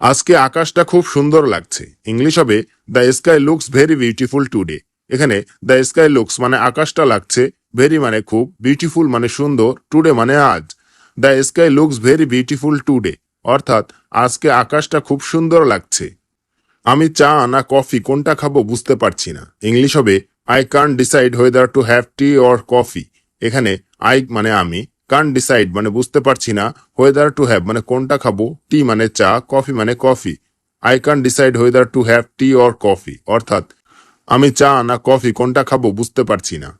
আজকে আকাশটা খুব সুন্দর লাগছে। ইংলিশ হবে the sky looks very beautiful today এখানে দ্য স্কাই লুকস মানে আকাশটা লাগছে ভেরি মানে খুব বিউটিফুল মানে সুন্দর টুডে মানে আজ। The sky looks very beautiful today অর্থাৎ, আজকে আকাশটা খুব সুন্দর লাগছে। আমি চা, না কফি, কোনটা খাব বুঝতে পারছি না। ইংলিশ হবে I can decide whether to have tea or coffee এখানে আই মানে আমি। কান ডিসাইড মানে বুঝতে পারছি না হোয়েদার টু হ্যাভ মানে কোনটা খাব টি মানে চা কফি মানে coffee I can decide whether to have tea or coffee অর্থাৎ, আমি চা না কফি কোনটা খাব বুঝতে পারছি না।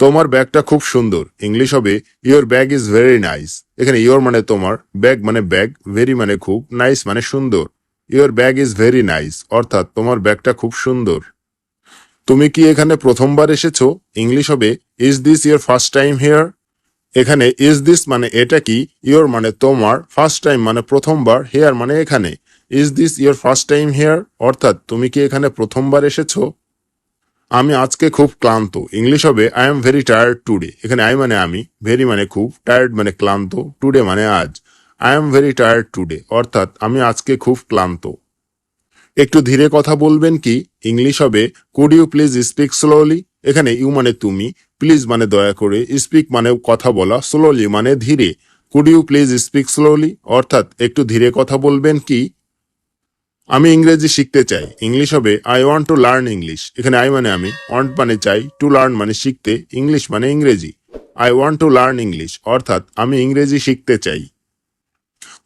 তোমার ব্যাগটা খুব সুন্দর। ইংলিশ হবে your bag is very nice এখানে ইয়োর মানে তোমার ব্যাগ মানে ব্যাগ ভেরি মানে খুব নাইস মানে সুন্দর। Your bag is very nice অর্থাৎ, তোমার ব্যাগটা খুব সুন্দর। তুমি কি এখানে প্রথমবার এসেছ? ইংলিশ হবে is this your first time here এখানে ইজ দিস মানে এটা কি ইয়োর মানে তোমার ফার্স্ট টাইম মানে প্রথমবার হেয়ার মানে এখানে। Is this your first time here অর্থাৎ তুমি কি এখানে প্রথমবার এসেছ? আমি আজকে খুব ক্লান্ত। ইংলিশ হবে I am very tired today এখানে আই মানে আমি ভেরি মানে খুব টায়ার্ড মানে ক্লান্ত টুডে মানে আজ। I am very tired today অর্থাৎ আমি আজকে খুব ক্লান্ত। একটু ধীরে কথা বলবেন কি? ইংলিশ হবে could you please speak slowly এখানে ইউ মানে তুমি প্লিজ মানে দয়া করে স্পিক মানে কথা বলা স্লোলি মানে ধীরে। Could you please speak slowly অর্থাৎ, একটু ধীরে কথা বলবেন কি? আমি ইংরেজি শিখতে চাই। ইংলিশ হবে I want to learn English এখানে আই মানে আমি ওয়ান্ট মানে চাই টু লার্ন মানে শিখতে ইংলিশ মানে ইংরেজি। I want to learn English অর্থাৎ, আমি ইংরেজি শিখতে চাই।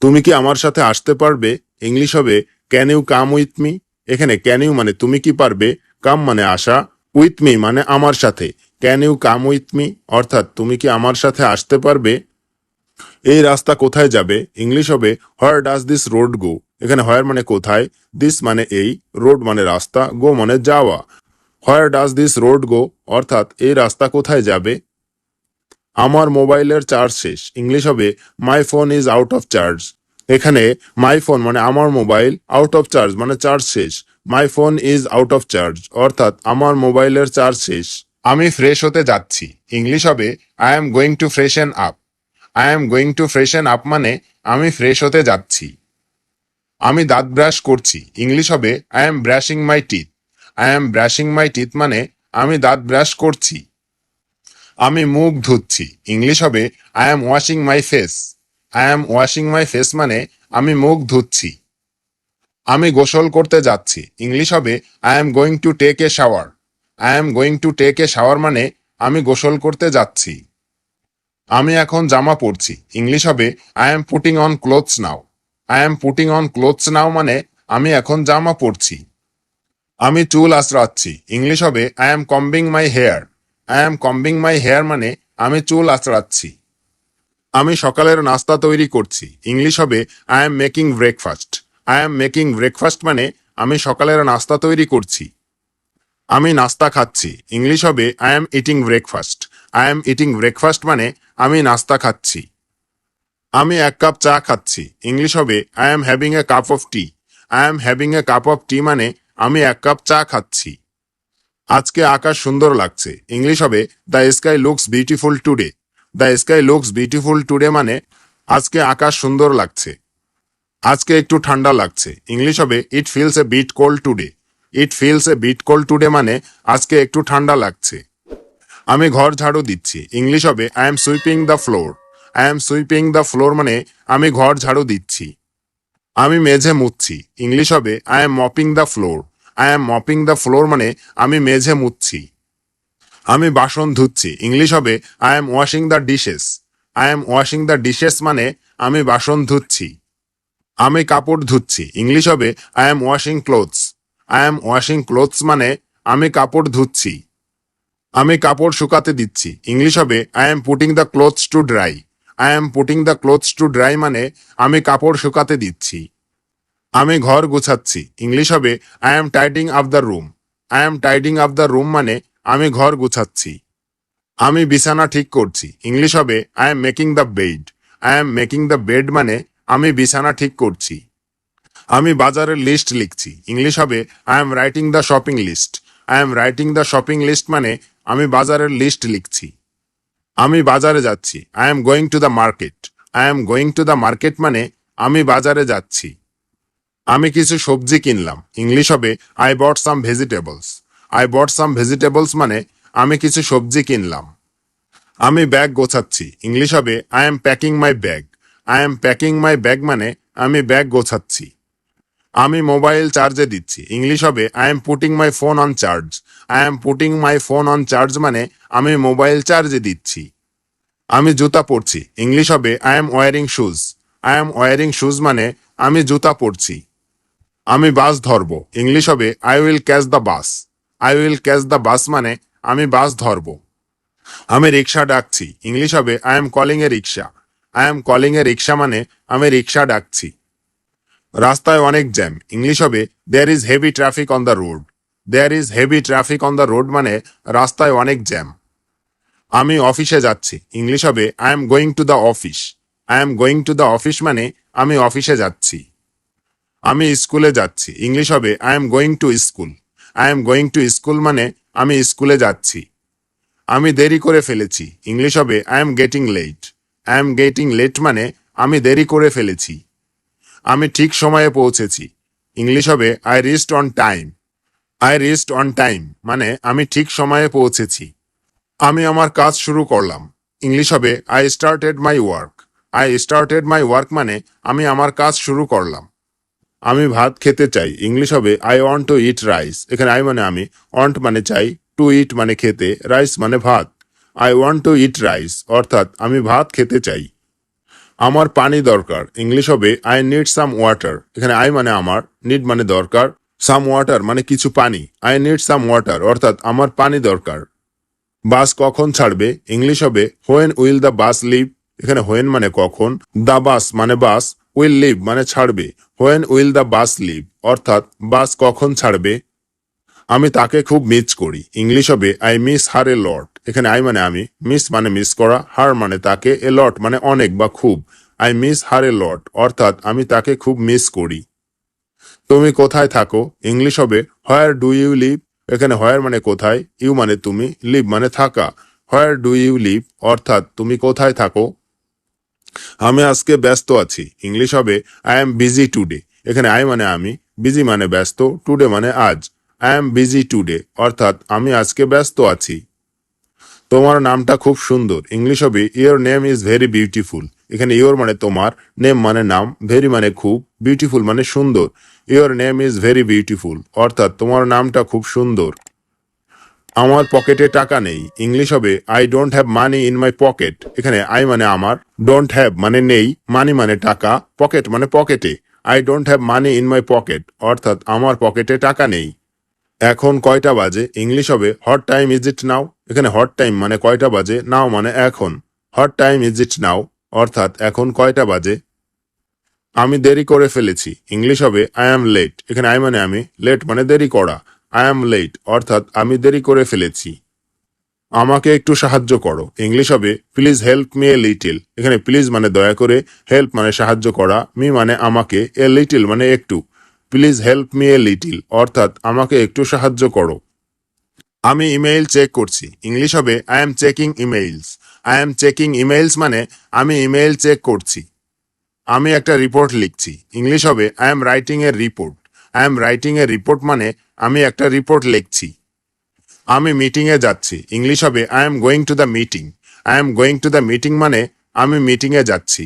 তুমি কি আমার সাথে আসতে পারবে? ইংলিশ হবে can you come with me এখানে ক্যান ইউ মানে তুমি কি পারবে? কাম মানে আসা উইথ মি মানে আমার সাথে। Can you come with me? অর্থাৎ তুমি কি আমার সাথে আসতে পারবে? এই রাস্তা কোথায় যাবে? ইংলিশ হবে where does this road go এখানে হোয়ার মানে কোথায়? দিস মানে এই রোড মানে রাস্তা গো মানে যাওয়া। Where does this road go অর্থাৎ এই রাস্তা কোথায় যাবে? আমার মোবাইলের চার্জ শেষ। ইংলিশ হবে my phone is out of charge এখানে মাই ফোন মানে আমার মোবাইল আউট অফ চার্জ মানে চার্জ শেষ। My phone is out of charge অর্থাৎ আমার মোবাইলের চার্জ শেষ। আমি ফ্রেশ হতে যাচ্ছি। ইংলিশ হবে I am going to freshen up I am going to freshen up মানে আমি ফ্রেশ হতে যাচ্ছি। আমি দাঁত ব্রাশ করছি। ইংলিশ হবে I am brushing my teeth I am brushing my teeth মানে আমি দাঁত ব্রাশ করছি। আমি মুখ ধুচ্ছি। ইংলিশ হবে I am washing my face I am washing my face মানে আমি মুখ ধুচ্ছি। আমি গোসল করতে যাচ্ছি। ইংলিশ হবে I am going to take a shower I am going to take a shower মানে আমি গোসল করতে যাচ্ছি। আমি এখন জামা পরছি। ইংলিশ হবে I am putting on clothes now I am putting on clothes now মানে আমি এখন জামা পরছি। আমি চুল আঁচড়াচ্ছি। ইংলিশ হবে I am combing my hair I am combing my hair মানে আমি চুল আঁচড়াচ্ছি। আমি সকালের নাস্তা তৈরি করছি। ইংলিশ হবে I am making breakfast I am making breakfast মানে আমি সকালের নাস্তা তৈরি করছি। আমি নাস্তা খাচ্ছি। ইংলিশ হবে I am eating breakfast I am eating breakfast মানে আমি নাস্তা খাচ্ছি। আমি এক কাপ চা খাচ্ছি। ইংলিশ হবে I am having a cup of tea I am having a cup of tea মানে আমি এক কাপ চা খাচ্ছি। আজকে আকাশ সুন্দর লাগছে। ইংলিশ হবে the sky looks beautiful today the sky looks beautiful today মানে আজকে আকাশ সুন্দর লাগছে। আজকে একটু ঠান্ডা লাগছে। ইংলিশ হবে it feels a bit cold today it feels a bit cold today মানে আজকে একটু ঠান্ডা লাগছে। আমি ঘর ঝাড়ু দিচ্ছি। ইংলিশ হবে I am sweeping the floor I am sweeping the floor মানে আমি ঘর ঝাড়ু দিচ্ছি। আমি মেঝে মুছছি ইংলিশ হবে I am mopping the floor I am mopping the floor মানে আমি মেঝে মুছছি আমি বাসন ধুচ্ছি। ইংলিশ হবে I am washing the dishes I am washing the dishes মানে আমি বাসন ধুচ্ছি। আমি কাপড় ধুচ্ছি। ইংলিশ হবে I am washing clothes I am washing clothes মানে আমি কাপড় ধুচ্ছি। আমি কাপড় শুকাতে দিচ্ছি। ইংলিশ হবে I am putting the clothes to dry I am putting the clothes to dry মানে আমি কাপড় শুকাতে দিচ্ছি। আমি ঘর গুছাচ্ছি। ইংলিশ হবে I am tidying up the room I am tidying up the room মানে আমি ঘর গুছাচ্ছি। আমি বিছানা ঠিক করছি। ইংলিশ হবে I am making the bed I am making the bed মানে আমি বিছানা ঠিক করছি। আমি বাজারের লিস্ট লিখছি। ইংলিশ হবে I am writing the shopping list I am writing the shopping list মানে আমি বাজারের লিস্ট লিখছি। আমি বাজারে যাচ্ছি। I am going to the market I am going to the market মানে আমি বাজারে যাচ্ছি। আমি কিছু সবজি কিনলাম। ইংলিশ হবে I bought some vegetables I bought some vegetables মানে আমি কিছু সবজি কিনলাম। আমি ব্যাগ গোছাচ্ছি। ইংলিশ হবে I am packing my bag I am packing my bag মানে আমি ব্যাগ গোছাচ্ছি। আমি মোবাইল চার্জে দিচ্ছি। ইংলিশ হবে I am putting my phone on charge I am putting my phone on charge মানে আমি মোবাইল চার্জে দিচ্ছি। আমি জুতা পরছি। ইংলিশ হবে I am wearing shoes I am wearing shoes মানে আমি জুতা পরছি। আমি বাস ধরবো। ইংলিশ হবে I will catch the bus I will catch the bus মানে আমি বাস ধরবো। আমি রিক্সা ডাকছি। ইংলিশ হবে I am calling a rickshaw I am calling a rickshaw মানে আমি রিক্সা ডাকছি। রাস্তায় অনেক জ্যাম। ইংলিশ হবে there is heavy traffic on the road there is heavy traffic on the road মানে রাস্তায় অনেক জ্যাম। আমি অফিসে যাচ্ছি। ইংলিশ হবে I am going to the office I am going to the office মানে আমি অফিসে যাচ্ছি। আমি স্কুলে যাচ্ছি। ইংলিশ হবে I am going to school I am going to school মানে আমি স্কুলে যাচ্ছি। আমি দেরি করে ফেলেছি। ইংলিশ হবে I am getting late I am getting late মানে আমি দেরি করে ফেলেছি। আমি ঠিক সময়ে পৌঁছেছি। ইংলিশ হবে I reached on time I reached on time মানে আমি ঠিক সময়ে পৌঁছেছি। আমি আমার কাজ শুরু করলাম। ইংলিশ হবে I started my work I started my work মানে আমি আমার কাজ শুরু করলাম। আমি ভাত খেতে চাই। ইংলিশ হবে I want to eat rice এখানে আই মানে আমি। ওয়ান্ট মানে চাই। টু ইট মানে খেতে। রাইস মানে ভাত। I want to eat rice অর্থাৎ, আমি ভাত খেতে চাই। আমার পানি দরকার। ইংলিশ হবে আই নিড সাম ওয়াটার এখানে আই মানে আমার নিড মানে দরকার। সাম ওয়াটার মানে কিছু পানি। আই নিড সাম ওয়াটার অর্থাৎ আমার পানি দরকার। বাস কখন ছাড়বে? ইংলিশ হবে when will the bus leave এখানে হোয়েন মানে কখন? দ্য বাস মানে বাস উইল লিভ মানে ছাড়বে। When will the bus leave অর্থাৎ বাস কখন ছাড়বে? আমি তাকে খুব মিস করি। ইংলিশ হবে I miss her a lot এখানে আই মানে আমি মিস মানে মিস করা হার মানে তাকে এ লট মানে অনেক বা খুব। I miss her a lot অর্থাৎ আমি তাকে খুব মিস করি। তুমি কোথায় থাকো? ইংলিশ হবে হোয়ার ডু ইউ লিভ এখানে হোয়ার মানে কোথায় ইউ মানে তুমি লিভ মানে থাকা। হোয়ার ডু ইউ লিভ অর্থাৎ তুমি কোথায় থাকো? আমি আজকে ব্যস্ত আছি। ইংলিশ হবে আই এম বিজি টুডে এখানে আই মানে আমি বিজি মানে ব্যস্ত টুডে মানে আজ। আই এম বিজি টুডে অর্থাৎ আমি আজকে ব্যস্ত আছি। তোমার নামটা খুব সুন্দর। ইংলিশ হবে your name is very beautiful এখানে ইয়োর মানে তোমার নেম মানে নাম ভেরি মানে খুব বিউটিফুল মানে সুন্দর। Your name is very beautiful অর্থাৎ তোমার নামটা খুব সুন্দর। আমার পকেটে টাকা নেই। ইংলিশ হবে I don't have money in my pocket এখানে আই মানে আমার ডোন্ট হ্যাভ মানে নেই মানি মানে টাকা পকেট মানে পকেটে। I don't have money in my pocket অর্থাৎ আমার পকেটে টাকা নেই। এখন কয়টা বাজে? ইংলিশ হবে what time is it now এখানে হট টাইম মানে কয়টা বাজে? নাও মানে এখন। What time is it now অর্থাৎ এখন কয়টা বাজে? আমি দেরি করে ফেলেছি। ইংলিশ হবে আই অ্যাম লেট এখানে আই মানে আমি। লেট মানে দেরি করা। আই অ্যাম লেট অর্থাৎ আমি দেরি করে ফেলেছি। আমাকে একটু সাহায্য করো। ইংলিশ হবে please help me a little এখানে প্লিজ মানে দয়া করে হেল্প মানে সাহায্য করা। মি মানে আমাকে এ লিটিল মানে একটু। Please help me a little অর্থাৎ আমাকে একটু সাহায্য করো। আমি ইমেইল চেক করছি। ইংলিশ হবে I am checking emails I am checking emails মানে আমি ইমেইল চেক করছি। আমি একটা রিপোর্ট লিখছি। ইংলিশ হবে I am writing a report I am writing a report মানে আমি একটা রিপোর্ট লিখছি। আমি মিটিংয়ে যাচ্ছি। ইংলিশ হবে I am going to the meeting I am going to the meeting মানে আমি মিটিংয়ে যাচ্ছি।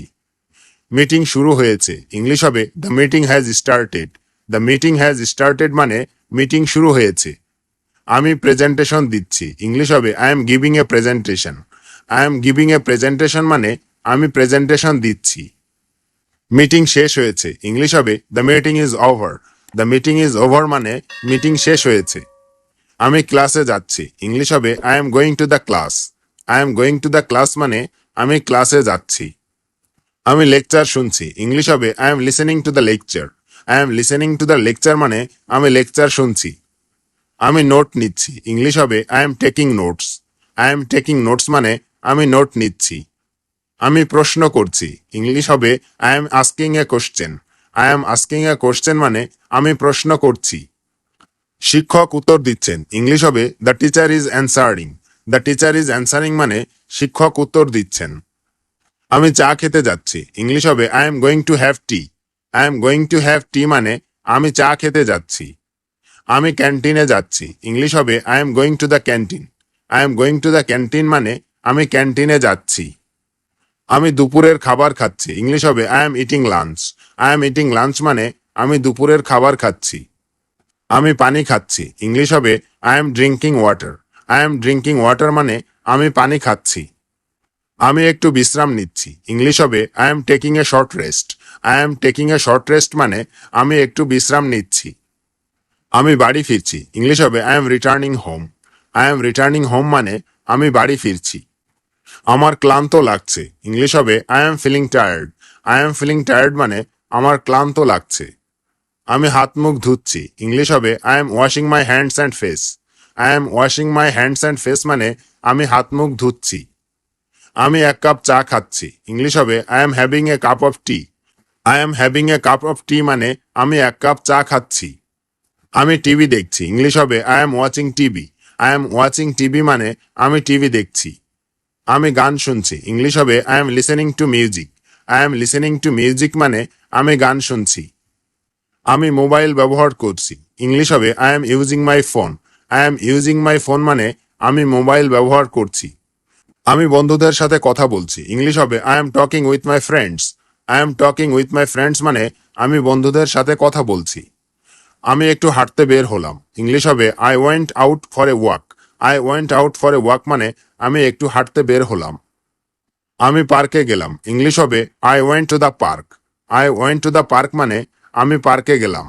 মিটিং শুরু হয়েছে। ইংলিশ হবে the meeting has started the meeting has started মানে মিটিং শুরু হয়েছে। আমি প্রেজেন্টেশন দিচ্ছি। ইংলিশ হবে I am giving a presentation I am giving a presentation মানে আমি প্রেজেন্টেশন দিচ্ছি। মিটিং শেষ হয়েছে। ইংলিশ হবে the meeting is over the meeting is over মানে মিটিং শেষ হয়েছে। আমি ক্লাসে যাচ্ছি। ইংলিশ হবে I am going to the class I am going to the class মানে আমি ক্লাসে যাচ্ছি। আমি লেকচার শুনছি। ইংলিশ হবে I am listening to the lecture I am listening to the lecture মানে আমি লেকচার শুনছি। আমি নোট নিচ্ছি। ইংলিশ হবে I am taking notes I am taking notes মানে আমি নোট নিচ্ছি। আমি প্রশ্ন করছি। ইংলিশ হবে I am asking a question I am asking a question মানে আমি প্রশ্ন করছি। শিক্ষক উত্তর দিচ্ছেন। ইংলিশ হবে the teacher is answering the teacher is answering মানে শিক্ষক উত্তর দিচ্ছেন। আমি চা খেতে যাচ্ছি। ইংলিশ হবে I am going to have tea I am going to have tea মানে আমি চা খেতে যাচ্ছি। আমি ক্যান্টিনে যাচ্ছি। ইংলিশ হবে I am going to the canteen I am going to the canteen মানে আমি ক্যান্টিনে যাচ্ছি। আমি দুপুরের খাবার খাচ্ছি। ইংলিশ হবে I am eating lunch I am eating lunch মানে আমি দুপুরের খাবার খাচ্ছি। আমি পানি খাচ্ছি। ইংলিশ হবে I am drinking water I am drinking water মানে আমি পানি খাচ্ছি। আমি একটু বিশ্রাম নিচ্ছি। ইংলিশ হবে I am taking a short rest I am taking a short rest মানে আমি একটু বিশ্রাম নিচ্ছি। আমি বাড়ি ফিরছি। ইংলিশ হবে I am returning home I am returning home মানে আমি বাড়ি ফিরছি। আমার ক্লান্ত লাগছে। ইংলিশ হবে I am feeling tired I am feeling tired মানে আমার ক্লান্ত লাগছে। আমি হাত মুখ ধুচ্ছি। ইংলিশ হবে I am washing my hands and face I am washing my hands and face মানে আমি হাত মুখ ধুচ্ছি। আমি এক কাপ চা খাচ্ছি। ইংলিশ হবে I am having a cup of tea I am having a cup of tea মানে আমি এক কাপ চা খাচ্ছি। আমি টিভি দেখছি। ইংলিশ হবে I am watching TV I am watching TV মানে আমি টিভি দেখছি। আমি গান শুনছি। ইংলিশ হবে I am listening to music I am listening to music মানে আমি গান শুনছি। আমি মোবাইল ব্যবহার করছি। ইংলিশ হবে I am using my phone I am using my phone মানে আমি মোবাইল ব্যবহার করছি। আমি বন্ধুদের সাথে কথা বলছি। ইংলিশ হবে I am talking with my friends I am talking with my friends মানে আমি বন্ধুদের সাথে কথা বলছি। আমি একটু হাঁটতে বের হলাম। ইংলিশ হবে I went out for a walk I went out for a walk মানে আমি একটু হাঁটতে বের হলাম। আমি পার্কে গেলাম। ইংলিশ হবে I went to the park I went to the park মানে আমি পার্কে গেলাম।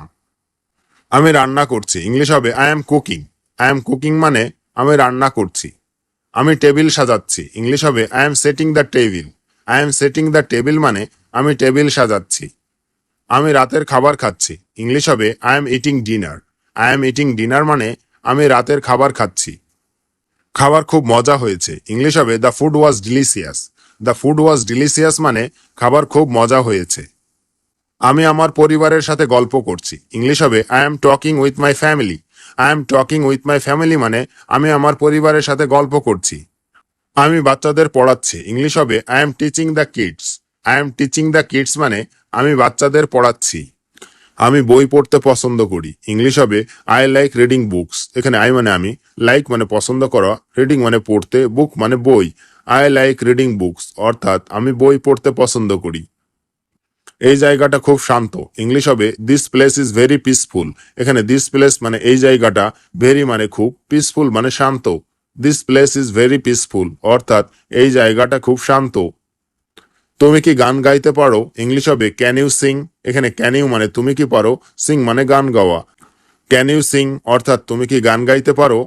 আমি রান্না করছি। ইংলিশ হবে I am cooking I am cooking মানে আমি রান্না করছি। আমি টেবিল সাজাচ্ছি। ইংলিশ হবে I am setting the table I am setting the table মানে আমি টেবিল সাজাচ্ছি। আমি রাতের খাবার খাচ্ছি। ইংলিশ হবে I am eating dinner I am eating dinner মানে আমি রাতের খাবার খাচ্ছি। খাবার খুব মজা হয়েছে। ইংলিশ হবে the food was delicious the food was delicious মানে খাবার খুব মজা হয়েছে। আমি আমার পরিবারের সাথে গল্প করছি। ইংলিশ হবে I am talking with my family I am talking with my family মানে আমি আমার পরিবারের সাথে গল্প করছি। আমি বাচ্চাদের পড়াচ্ছি। ইংলিশ হবে I am teaching the kids I am teaching the kids মানে আমি বাচ্চাদের পড়াচ্ছি। আমি বই পড়তে পছন্দ করি। ইংলিশ হবে আই লাইক রিডিং বুকস এখানে আই মানে আমি লাইক মানে পছন্দ করা রিডিং মানে পড়তে বুক মানে বই। আই লাইক রিডিং বুকস অর্থাৎ আমি বই পড়তে পছন্দ করি। এই জায়গাটা খুব শান্ত। ইংলিশ হবে this place is very peaceful এখানে দিস প্লেস মানে এই জায়গাটা ভেরি মানে খুব পিসফুল মানে শান্ত। This place is very peaceful অর্থাৎ এই জায়গাটা খুব শান্ত। তুমি কি গান গাইতে পারো? ইংলিশ হবে ক্যান ইউ সিং এখানে ক্যান ইউ মানে তুমি কি পারো? সিং মানে গান গাওয়া। ক্যান ইউ সিং অর্থাৎ তুমি কি গান গাইতে পারো?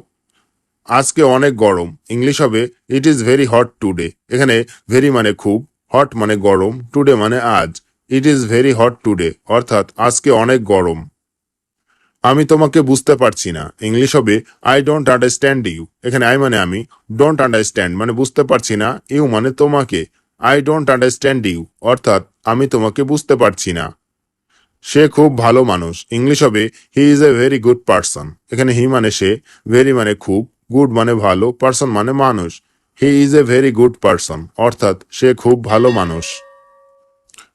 আজকে অনেক গরম। ইংলিশ হবে it is very hot today এখানে ভেরি মানে খুব হট মানে গরম টুডে মানে আজ। It is very hot today অর্থাৎ আজকে অনেক গরম। আমি তোমাকে বুঝতে পারছি না। ইংলিশ হবে আই ডোন্ট আন্ডারস্ট্যান্ড ইউ এখানে আই মানে আমি ডোন্ট আন্ডারস্ট্যান্ড মানে বুঝতে পারছি না ইউ মানে তোমাকে। আই ডোন্ট আন্ডারস্ট্যান্ড ইউ অর্থাৎ, আমি তোমাকে বুঝতে পারছি না। সে খুব ভালো মানুষ। ইংলিশ হবে he is a very good person এখানে হি মানে সে ভেরি মানে খুব গুড মানে ভালো পার্সন মানে মানুষ। He is a very good person অর্থাৎ, সে খুব ভালো মানুষ।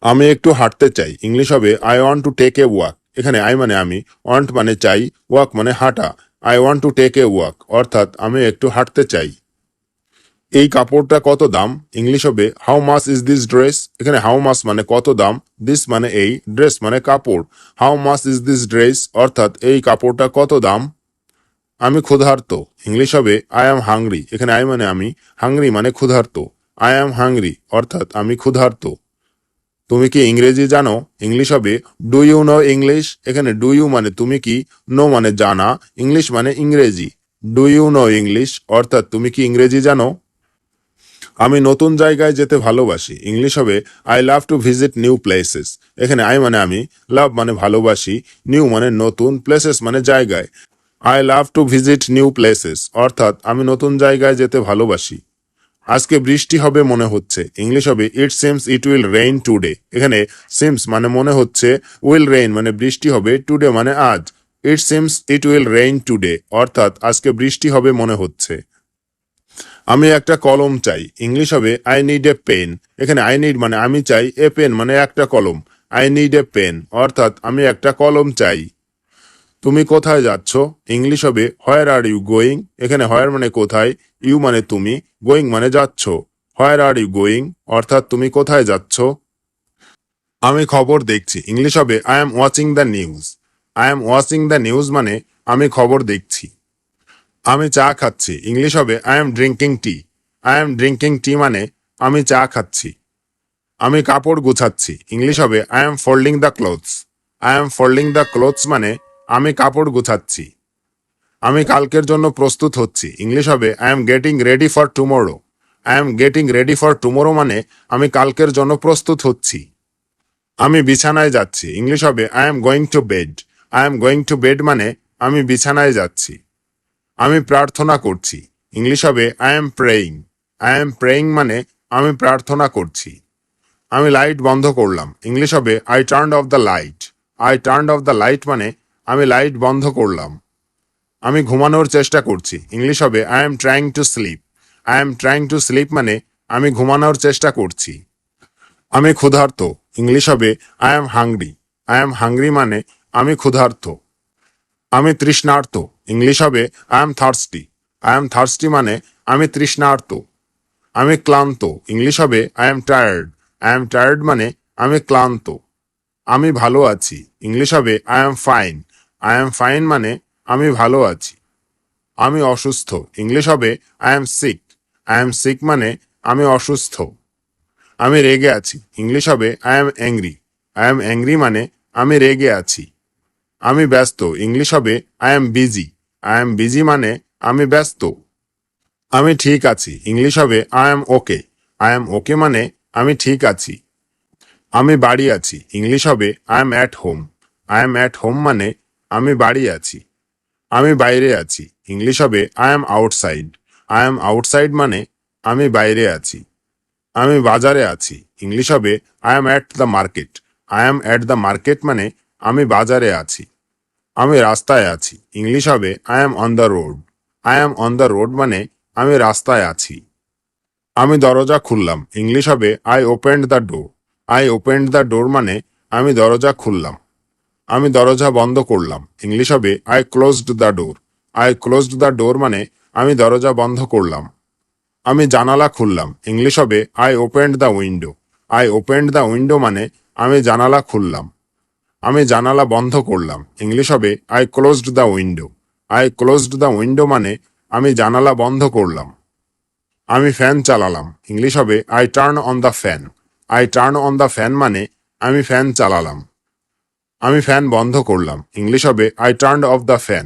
আমি একটু হাঁটতে চাই। ইংলিশ হবে I want to take a walk এখানে আই মানে আমি ওয়ান্ট মানে চাই ওয়াক মানে হাঁটা। I want to take a walk অর্থাৎ, আমি একটু হাঁটতে চাই। এই কাপড়টা কত দাম? ইংলিশ হবে how much is this dress এখানে হাউ মাস মানে কত দাম? দিস মানে এই ড্রেস মানে কাপড়। How much is this dress অর্থাৎ এই কাপড়টা কত দাম? আমি ক্ষুধার্ত। ইংলিশ হবে আই অ্যাম হাংরি এখানে আই মানে আমি হাংরি মানে ক্ষুধার্ত। আই অ্যাম হাংরি অর্থাৎ আমি ক্ষুধার্ত। তুমি কি ইংরেজি জানো? ইংলিশ হবে ডু ইউ নো ইংলিশ এখানে ডু ইউ মানে তুমি কি? নো মানে জানা। ইংলিশ মানে ইংরেজি। ডু ইউ নো ইংলিশ অর্থাৎ তুমি কি ইংরেজি জানো? আমি নতুন জায়গায় যেতে ভালোবাসি। ইংলিশ হবে I love to visit new places এখানে আই মানে আমি লাভ মানে ভালোবাসি নিউ মানে নতুন প্লেসেস মানে জায়গায়। I love to visit new places অর্থাৎ আমি নতুন জায়গায় যেতে ভালোবাসি। আজকে বৃষ্টি হবে মনে হচ্ছে, ইংলিশ হবে it seems it will rain today এখানে সিমস মানে মনে হচ্ছে উইল রেইন মানে বৃষ্টি হবে টুডে মানে আজ। It seems it will rain today অর্থাৎ আজকে বৃষ্টি হবে মনে হচ্ছে। আমি একটা কলম চাই। ইংলিশ হবে আই নিড এ পেন এখানে আই নিড মানে আমি চাই এ পেন মানে একটা কলম। আই নিড এ পেন অর্থাৎ আমি একটা কলম চাই। তুমি কোথায় যাচ্ছ? ইংলিশ হবে হোয়ার আর ইউ গোয়িং এখানে হোয়ার মানে কোথায় ইউ মানে তুমি গোয়িং মানে যাচ্ছ। হোয়ার আর ইউ গোয়িং অর্থাৎ তুমি কোথায় যাচ্ছ? আমি খবর দেখছি। ইংলিশ হবে I am watching the news I am watching the news মানে আমি খবর দেখছি। আমি চা খাচ্ছি। ইংলিশ হবে I am drinking tea I am drinking tea মানে আমি চা খাচ্ছি। আমি কাপড় গুছাচ্ছি। ইংলিশ হবে I am folding the clothes I am folding the clothes মানে আমি কাপড় গুছাচ্ছি। আমি কালকের জন্য প্রস্তুত হচ্ছি। ইংলিশ হবে I am getting ready for tomorrow I am getting ready for tomorrow মানে আমি কালকের জন্য প্রস্তুত হচ্ছি। আমি বিছানায় যাচ্ছি। ইংলিশ হবে I am going to bed I am going to bed মানে আমি বিছানায় যাচ্ছি। আমি প্রার্থনা করছি। ইংলিশ হবে I am praying I am praying মানে আমি প্রার্থনা করছি। আমি লাইট বন্ধ করলাম। ইংলিশ হবে I turn off the light I turn off the light মানে আমি লাইট বন্ধ করলাম। আমি ঘুমানোর চেষ্টা করছি। ইংলিশ হবে I am trying to sleep I am trying to sleep মানে আমি ঘুমানোর চেষ্টা করছি। আমি ক্ষুধার্ত। ইংলিশ হবে I am hungry I am hungry মানে আমি ক্ষুধার্ত। আমি তৃষ্ণার্ত। ইংলিশ হবে I am thirsty I am thirsty মানে আমি তৃষ্ণার্ত আমি ক্লান্ত ইংলিশ হবে I am tired I am tired মানে আমি ক্লান্ত আমি ভালো আছি ইংলিশ হবে I am fine I am fine মানে আমি ভালো আছি আমি অসুস্থ ইংলিশ হবে I am sick I am sick মানে আমি অসুস্থ আমি রেগে আছি ইংলিশ হবে I am angry I am angry মানে আমি রেগে আছি আমি ব্যস্ত ইংলিশ হবে I am busy I am busy মানে আমি ব্যস্ত আমি ঠিক আছি ইংলিশ হবে I am okay I am okay মানে আমি ঠিক আছি আমি বাড়ি আছি ইংলিশ হবে I am at home I am at home মানে আমি বাড়ি আছি আমি বাইরে আছি ইংলিশ হবে I am outside I am outside মানে আমি বাইরে আছি আমি বাজারে আছি ইংলিশ হবে I am at the market I am at the market মানে আমি বাজারে আছি আমি রাস্তায় আছি। ইংলিশ হবে I am on the road I am on the road মানে আমি রাস্তায় আছি। আমি দরজা খুললাম। ইংলিশ হবে I opened the door I opened the door মানে আমি দরজা খুললাম। আমি দরজা বন্ধ করলাম। ইংলিশ হবে I closed the door I closed the door মানে আমি দরজা বন্ধ করলাম। আমি জানালা খুললাম। ইংলিশ হবে I opened the window I opened the window মানে আমি জানালা খুললাম। আমি জানালা বন্ধ করলাম। ইংলিশ হবে I closed the window I closed the window মানে আমি জানালা বন্ধ করলাম। আমি ফ্যান চালালাম। ইংলিশ হবে I turn on the fan I turn on the fan মানে আমি ফ্যান চালালাম। আমি ফ্যান বন্ধ করলাম। ইংলিশ হবে I turn off the fan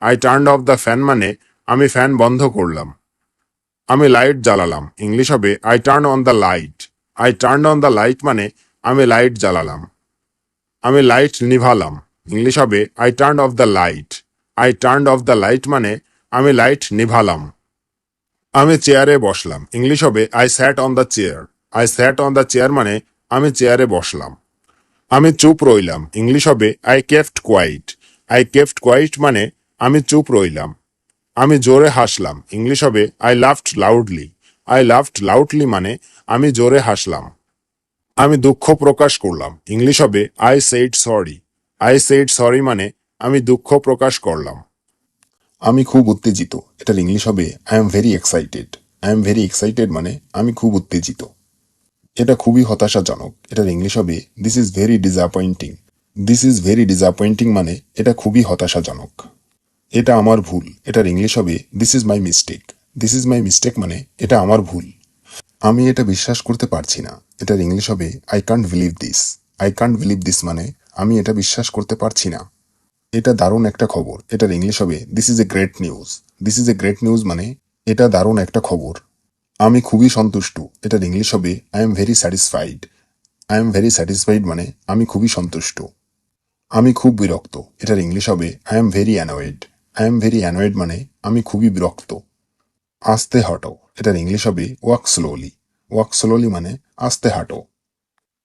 I turn off the fan মানে আমি ফ্যান বন্ধ করলাম। আমি লাইট জ্বালালাম। ইংলিশ হবে I turn on the light I turn on the light মানে আমি লাইট জ্বালালাম। আমি লাইট নিভালাম। ইংলিশ হবে I turn off the light I turn off the light মানে আমি লাইট নিভালাম। আমি চেয়ারে বসলাম। ইংলিশ হবে I sat on the chair I sat on the chair মানে আমি চেয়ারে বসলাম। আমি চুপ রইলাম। ইংলিশ হবে I kept quiet I kept quiet মানে আমি চুপ রইলাম। আমি জোরে হাসলাম। ইংলিশ হবে I laughed loudly I laughed loudly মানে আমি জোরে হাসলাম। আমি দুঃখ প্রকাশ করলাম। ইংলিশ হবে I said sorry I said sorry মানে আমি দুঃখ প্রকাশ করলাম। আমি খুব উত্তেজিত। এটার ইংলিশ হবে I am very excited I am very excited মানে আমি খুব উত্তেজিত। এটা খুবই হতাশাজনক। এটার ইংলিশ হবে this is very disappointing this is very disappointing মানে এটা খুবই হতাশাজনক। এটা আমার ভুল। এটার ইংলিশ হবে this is my mistake this is my mistake মানে এটা আমার ভুল। আমি এটা বিশ্বাস করতে পারছি না। এটার ইংলিশ হবে I can't believe this I can't believe this মানে আমি এটা বিশ্বাস করতে পারছি না। এটা দারুণ একটা খবর। এটার ইংলিশ হবে this is a great news this is a great news মানে এটা দারুণ একটা খবর। আমি খুবই সন্তুষ্ট। এটার ইংলিশ হবে I am very satisfied I am very satisfied মানে আমি খুবই সন্তুষ্ট। আমি খুব বিরক্ত। এটার ইংলিশ হবে I am very annoyed I am very annoyed মানে আমি খুবই বিরক্ত। আস্তে হাঁটো। এটার ইংলিশ হবে ওয়াক স্লোলি ওয়াক স্লোলি মানে আস্তে হাঁটো।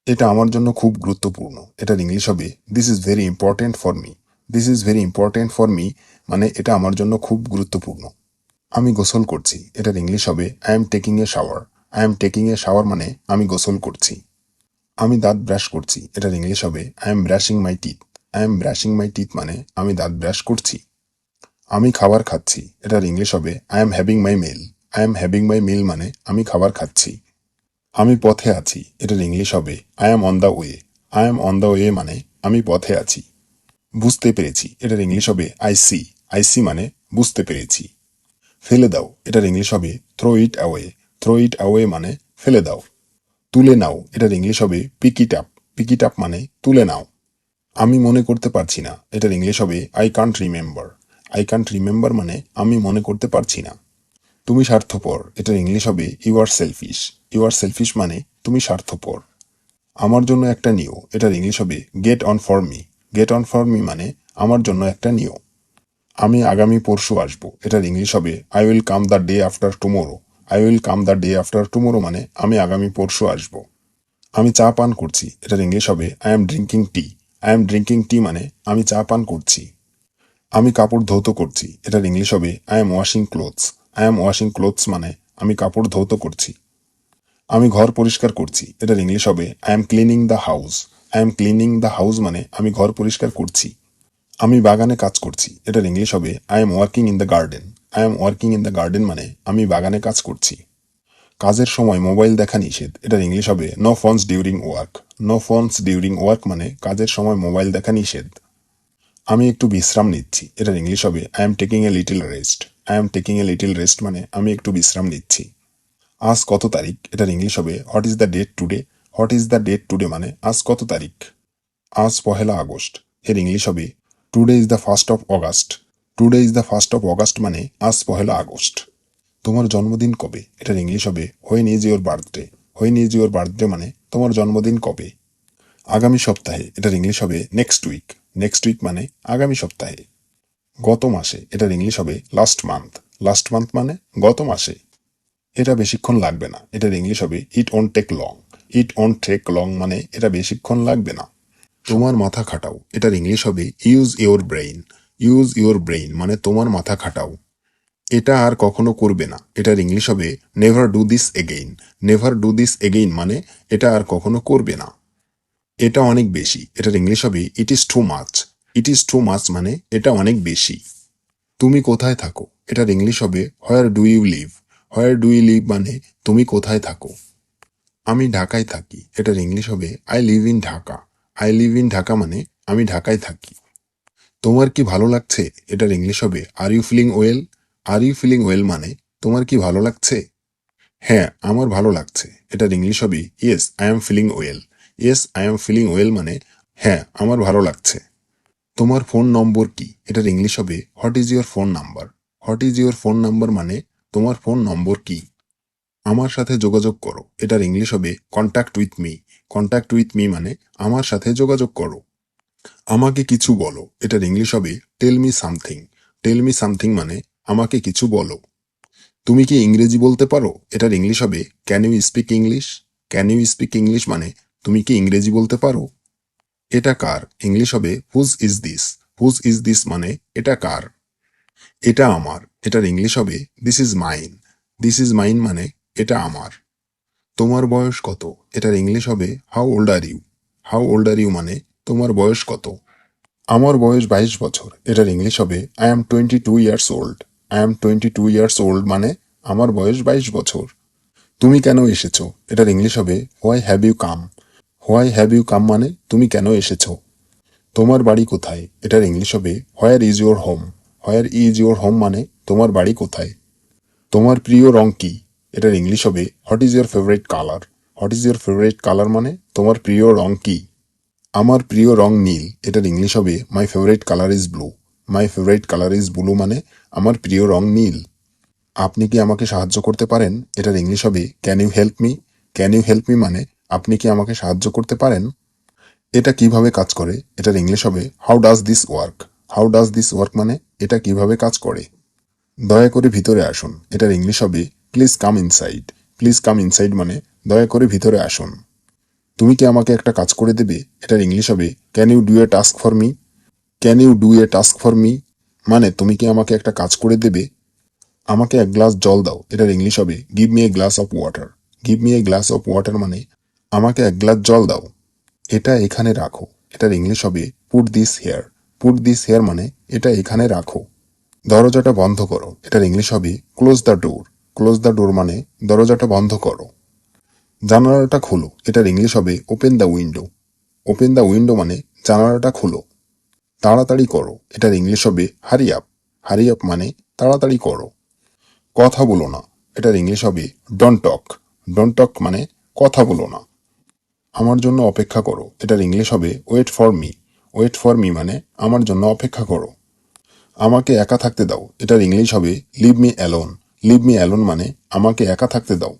এটা আমার জন্য খুব গুরুত্বপূর্ণ। এটার ইংলিশ হবে this is very important for me this is very important for me মানে এটা আমার জন্য খুব গুরুত্বপূর্ণ। আমি গোসল করছি। এটার ইংলিশ হবে I am taking a shower I am taking a shower মানে আমি গোসল করছি। আমি দাঁত ব্রাশ করছি। এটার ইংলিশ হবে I am brushing my teeth I am brushing my teeth মানে আমি দাঁত ব্রাশ করছি। আমি খাবার খাচ্ছি। এটার ইংলিশ হবে I am having my meal I am having my meal মানে আমি খাবার খাচ্ছি। আমি পথে আছি, এটার ইংলিশ হবে I am on the way I am on the way মানে আমি পথে আছি। বুঝতে পেরেছি, এটার ইংলিশ হবে আই সি আই সি মানে বুঝতে পেরেছি। ফেলে দাও, এটার ইংলিশ হবে throw it away throw it away মানে ফেলে দাও। তুলে নাও, এটার ইংলিশ হবে pick it up pick it up মানে তুলে নাও। আমি মনে করতে পারছি না, এটার ইংলিশ হবে I can't remember I can't remember মানে আমি মনে করতে পারছি না। তুমি স্বার্থপর, এটার ইংলিশ হবে you are selfish you are selfish মানে তুমি স্বার্থপর। আমার জন্য একটা নিও, এটার ইংলিশ হবে get on for me get on for me মানে আমার জন্য একটা নিও। আমি আগামী পরশু আসব, এটার ইংলিশ হবে I will come the day after tomorrow I will come the day after tomorrow মানে আমি আগামী পরশু আসব। আমি চা পান করছি, এটার ইংলিশ হবে I am drinking tea I am drinking tea মানে আমি চা পান করছি। আমি কাপড় ধৌত করছি, এটার ইংলিশ হবে I am washing clothes I am washing clothes মানে আমি কাপড় ধৌত করছি। আমি ঘর পরিষ্কার করছি। এটার ইংলিশ হবে I am cleaning the house I am cleaning the house মানে আমি ঘর পরিষ্কার করছি। আমি বাগানে কাজ করছি। এটার ইংলিশ হবে I am working in the garden I am working in the garden মানে আমি বাগানে কাজ করছি। কাজের সময় মোবাইল দেখা নিষেধ। এটার ইংলিশ হবে no phones during work no phones during work মানে কাজের সময় মোবাইল দেখা নিষেধ। আমি একটু বিশ্রাম নিচ্ছি। এটার ইংলিশ হবে I am taking a little rest I am taking a little rest মানে আমি একটু বিশ্রাম নিচ্ছি। আজ কত তারিখ? এটার ইংলিশ হবে what is the date today what is the date today মানে আজ কত তারিখ? আজ পহেলা আগস্ট। এর ইংলিশ হবে today is the first of August today is the first of August মানে আজ পহেলা আগস্ট। তোমার জন্মদিন কবে? এটার ইংলিশ হবে when is your birthday when is your birthday মানে তোমার জন্মদিন কবে? আগামী সপ্তাহে। এটার ইংলিশ হবে নেক্সট উইক নেক্সট উইক মানে আগামী সপ্তাহে। গত মাসে। এটার ইংলিশ হবে লাস্ট মান্থ লাস্ট মান্থ মানে গত মাসে। এটা বেশিক্ষণ লাগবে না। এটার ইংলিশ হবে it won't take long it won't take long মানে এটা বেশিক্ষণ লাগবে না। তোমার মাথা খাটাও। এটার ইংলিশ হবে use your brain use your brain মানে তোমার মাথা খাটাও। এটা আর কখনো করবে না। এটার ইংলিশ হবে never do this again never do this again মানে এটা আর কখনো করবে না। এটা অনেক বেশি। এটার ইংলিশ হবে it is too much it is too much মানে এটা অনেক বেশি। তুমি কোথায় থাকো? এটার ইংলিশ হবে where do you live where do you live মানে তুমি কোথায় থাকো? আমি ঢাকায় থাকি। এটার ইংলিশ হবে I live in Dhaka I live in Dhaka মানে আমি ঢাকায় থাকি। তোমার কি ভালো লাগছে? এটার ইংলিশ হবে are you feeling well are you feeling well মানে তোমার কি ভালো লাগছে? হ্যাঁ আমার ভালো লাগছে। এটার ইংলিশ হবে yes I am feeling well yes I am feeling well মানে হ্যাঁ আমার ভালো লাগছে। তোমার ফোন নম্বর কি? এটার ইংলিশ হবে what is your phone number what is your phone number মানে তোমার ফোন নম্বর কি? আমার সাথে যোগাযোগ করো। এটার ইংলিশ হবে contact with me contact with me মানে আমার সাথে যোগাযোগ করো। আমাকে কিছু বলো। এটার ইংলিশ হবে tell me something tell me something মানে আমাকে কিছু বলো। তুমি কি ইংরেজি বলতে পারো? এটার ইংলিশ হবে can you speak English can you speak English মানে তুমি কি ইংরেজি বলতে পারো? এটা কার? ইংলিশ হবে whose is this whose is this মানে এটা কার? এটা আমার, এটার ইংলিশ হবে this is mine this is mine মানে এটা আমার। তোমার বয়স কত? এটার ইংলিশ হবে how old are you how old are you মানে তোমার বয়স কত? আমার বয়স বাইশ বছর, এটার ইংলিশ হবে I am twenty two years old I am twenty two years old মানে আমার বয়স বাইশ বছর। তুমি কেন এসেছ? এটার ইংলিশ হবে why have you come why have you come মানে তুমি কেন এসেছ? তোমার বাড়ি কোথায়? এটার ইংলিশ হবে where is your home where is your home মানে তোমার বাড়ি কোথায়? তোমার প্রিয় রং কি? এটার ইংলিশ হবে what is your favourite colour what is your favourite colour মানে তোমার প্রিয় রং কি? আমার প্রিয় রং নীল, এটার ইংলিশ হবে my favourite colour is blue my favourite colour is blue মানে আমার প্রিয় রং নীল। আপনি কি আমাকে সাহায্য করতে পারেন? এটার ইংলিশ হবে can you help me can you help me মানে আপনি কি আমাকে সাহায্য করতে পারেন? এটা কীভাবে কাজ করে? এটার ইংলিশ হবে how does this work how does this work মানে এটা কীভাবে কাজ করে? দয়া করে ভিতরে আসুন। এটার ইংলিশ হবে please come inside please come inside মানে দয়া করে ভিতরে আসুন। তুমি কি আমাকে একটা কাজ করে দেবে? এটার ইংলিশ হবে can you do a task for me can you do a task for me মানে তুমি কি আমাকে একটা কাজ করে দেবে? আমাকে এক গ্লাস জল দাও। এটার ইংলিশ হবে give me a glass of water give me a glass of water মানে আমাকে এক গ্লাস জল দাও। এটা এখানে রাখো। এটার ইংলিশ হবে put this here put this here মানে এটা এখানে রাখো। দরজাটা বন্ধ করো। এটার ইংলিশ হবে close the door close the door মানে দরজাটা বন্ধ করো। জানালাটা খোলো। এটার ইংলিশ হবে open the window open the window মানে জানালাটা খোলো। তাড়াতাড়ি করো। এটার ইংলিশ হবে হারি আপ হারি আপ মানে তাড়াতাড়ি করো। কথা বলো না। এটার ইংলিশ হবে ডন টক ডন টক মানে কথা বলো না। আমার জন্য অপেক্ষা করো। এটার ইংলিশ হবে wait for me wait for me মানে আমার জন্য অপেক্ষা করো। আমাকে একা থাকতে দাও। এটার ইংলিশ হবে leave me alone leave me alone মানে আমাকে একা থাকতে দাও।